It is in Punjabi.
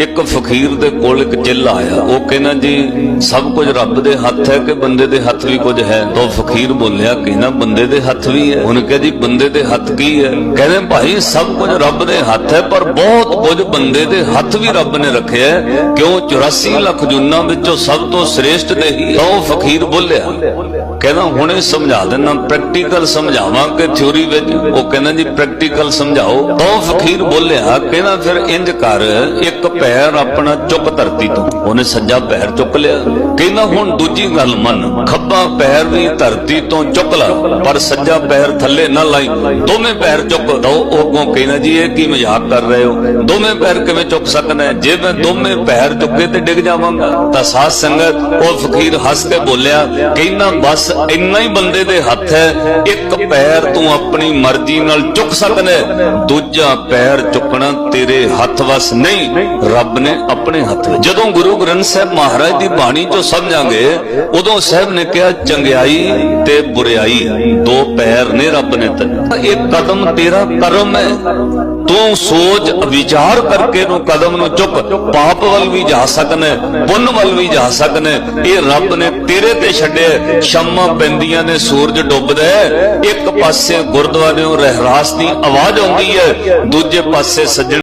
ਇੱਕ ਫਕੀਰ ਦੇ ਕੋਲ ਇੱਕ ਚੇਲਾ ਆਇਆ। ਉਹ ਕਹਿੰਦਾ, ਜੀ, ਸਭ ਕੁਝ ਰੱਬ ਦੇ ਹੱਥ ਹੈ ਕਿ ਬੰਦੇ ਦੇ ਹੱਥ ਵੀ ਕੁਝ ਹੈ? ਤਾਂ ਫਕੀਰ ਬੋਲਿਆ, ਕਹਿੰਦਾ, ਬੰਦੇ ਦੇ ਹੱਥ ਵੀ ਹੈ। ਉਹਨੇ ਕਿਹਾ, ਜੀ, ਬੰਦੇ ਦੇ ਹੱਥ ਕੀ ਹੈ? ਕਹਿੰਦੇ, ਭਾਈ, ਸਭ ਕੁਝ ਰੱਬ ਦੇ ਹੱਥ ਹੈ, ਪਰ ਬਹੁਤ ਕੁਝ ਬੰਦੇ ਦੇ ਹੱਥ ਵੀ ਰੱਬ ਨੇ ਰੱਖਿਆ ਕਿਉਂ? 84 ਲੱਖ ਜੁਨਾ ਵਿੱਚੋਂ ਸਭ ਤੋਂ ਸ੍ਰੇਸ਼ਟ ਦੇ ਹੀ ਉਹ ਫਕੀਰ ਬੋਲਿਆ, ਕਹਿੰਦਾ, ਹੁਣੇ ਸਮਝਾ ਦੇਣਾ ਪ੍ਰੈਕਟੀਕਲ ਸਮਝਾਵਾਂ ਕਿ ਥਿਉਰੀ ਵਿੱਚ। ਉਹ ਕਹਿੰਦਾ, ਜੀ ਪ੍ਰੈਕਟੀਕਲ ਸਮਝਾਓ। ਤਾਂ ਉਹ ਫਕੀਰ ਬੋਲਿਆ, ਕਹਿੰਦਾ, ਫਿਰ ਇੰਜ ਕਰ, ਇੱਕ ਪੈਰ ਆਪਣਾ ਚੁੱਕ ਧਰਤੀ ਤੋਂ। ਉਹਨੇ ਸੱਜਾ ਪੈਰ ਚੁੱਕ ਲਿਆ। ਕਹਿੰਦਾ, ਹੁਣ ਦੂਜੀ ਗੱਲ ਮੰਨ। ਖੱਬਾ ਪੈਰ ਵੀ ਧਰਤੀ ਤੋਂ ਚੁੱਕ ਲਾ, ਪਰ ਸੱਜਾ ਪੈਰ ਥੱਲੇ ਨਾ ਲਾਈ। ਦੋਵੇਂ ਪੈਰ ਚੁੱਕ। ਦੋ ਉਹ ਕਹਿੰਦਾ, ਜੀ, ਇਹ ਕੀ ਮਜ਼ਾਕ ਕਰ ਰਹੇ ਹੋ? ਦੋਵੇਂ ਪੈਰ ਕਿਵੇਂ ਚੁੱਕ ਸਕਣਾ ਜੇ ਮੈਂ ਦੋਵੇਂ ਪੈਰ ਚੁੱਕੇ ਤੇ ਡਿੱਗ ਜਾਵਾਂਗਾ, ਤਾਂ ਸਾਧ ਸੰਗਤ ਉਹ ਫਕੀਰ ਹੱਸ ਕੇ ਬੋਲਿਆ, ਕਹਿੰਦਾ, ਬਸ ਇੰਨਾ ਹੀ ਬੰਦੇ ਦੇ ਹੱਥ ਹੈ, ਇੱਕ ਪੈਰ ਤੂੰ ਆਪਣੀ ਮਰਜ਼ੀ ਨਾਲ ਚੁੱਕ ਸਕਦਾ ਦੂਜਾ ਪੈਰ ਚੁੱਕਣਾ ਤੇਰੇ ਹੱਥ ਵਸ ਨਹੀਂ। ਰੱਬ ਨੇ ਆਪਣੇ ਹੱਥ ਵਿੱਚ। ਜਦੋਂ ਗੁਰੂ ਗ੍ਰੰਥ ਸਾਹਿਬ ਮਹਾਰਾਜ ਦੀ ਬਾਣੀ ਚੋਂ ਸਮਝਾਂਗੇ, ਉਦੋਂ ਸਾਹਿਬ ਨੇ ਕਿਹਾ, ਚੰਗਿਆਈ ਤੇ ਬੁਰਿਆਈ ਦੋ ਪੈਰ ਨੇ ਰੱਬ ਨੇ ਤੈਨੂੰ ਇਹ ਕਦਮ ਤੇਰਾ ਕਰਮ ਹੈ। ਤੂੰ ਸੋਚ, ਵਿਚਾਰ ਕਰਕੇ ਨੂੰ ਕਦਮ ਨੂੰ ਚੁੱਕ। ਪਾਪ ਵੱਲ ਵੀ ਜਾ ਸਕਣਾ ਪੁੰਨ ਵੱਲ ਵੀ ਜਾ ਸਕਣਾ ਇਹ ਰੱਬ ਨੇ ਤੇਰੇ ਤੇ ਛੱਡਿਆ ਸ਼ਮਾਂ ਪੈਂਦੀਆਂ ਨੇ, ਸੂਰਜ ਡੁੱਬਦਾ ਹੈ। ਇੱਕ ਪਾਸੇ ਗੁਰਦੁਆਰਿਓਂ ਰਹਿਰਾਸ ਦੀ ਆਵਾਜ਼ ਆਉਂਦੀ ਹੈ, ਦੂਜੇ ਪਾਸੇ ਸੱਜਣ